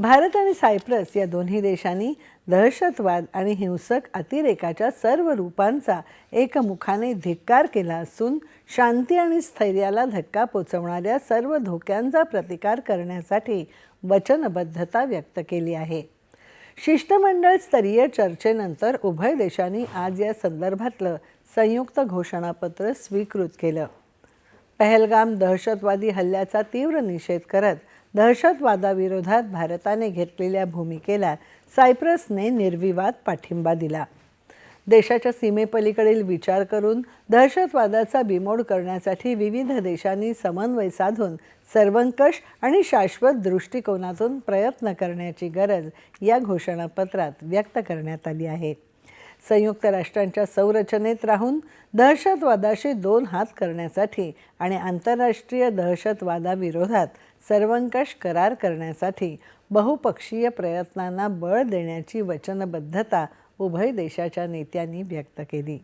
भारत आणि सायप्रस या दोन्ही देशांनी दहशतवाद आणि हिंसक अतिरेकाच्या सर्व रूपांचा एकमुखाने धिक्कार केला असून शांती आणि स्थैर्याला धक्का पोचवणाऱ्या सर्व धोक्यांचा प्रतिकार करण्यासाठी वचनबद्धता व्यक्त केली आहे. शिष्टमंडळ स्तरीय चर्चेनंतर उभय देशांनी आज या संदर्भातलं संयुक्त घोषणापत्र स्वीकृत केलं. पहलगाम दहशतवादी हल्ल्याचा तीव्र निषेध करत दहशतवादाविरोधात भारताने घेतलेल्या भूमिकेला सायप्रसने निर्विवाद पाठिंबा दिला. देशाच्या सीमेपलीकडील विचार करून दहशतवादाचा बिमोड करण्यासाठी विविध देशांनी समन्वय साधून सर्वंकष आणि शाश्वत दृष्टिकोनातून प्रयत्न करण्याची गरज या घोषणापत्रात व्यक्त करण्यात आली आहे. संयुक्त राष्ट्रांच्या संरचनेत राहून दहशतवादाशी दोन हात करण्यासाठी आणि आंतरराष्ट्रीय दहशतवादाविरोधात सर्वंकष करार करण्यासाठी बहुपक्षीय प्रयत्नांना बळ देण्याची वचनबद्धता उभय देशाच्या नेत्यांनी व्यक्त केली.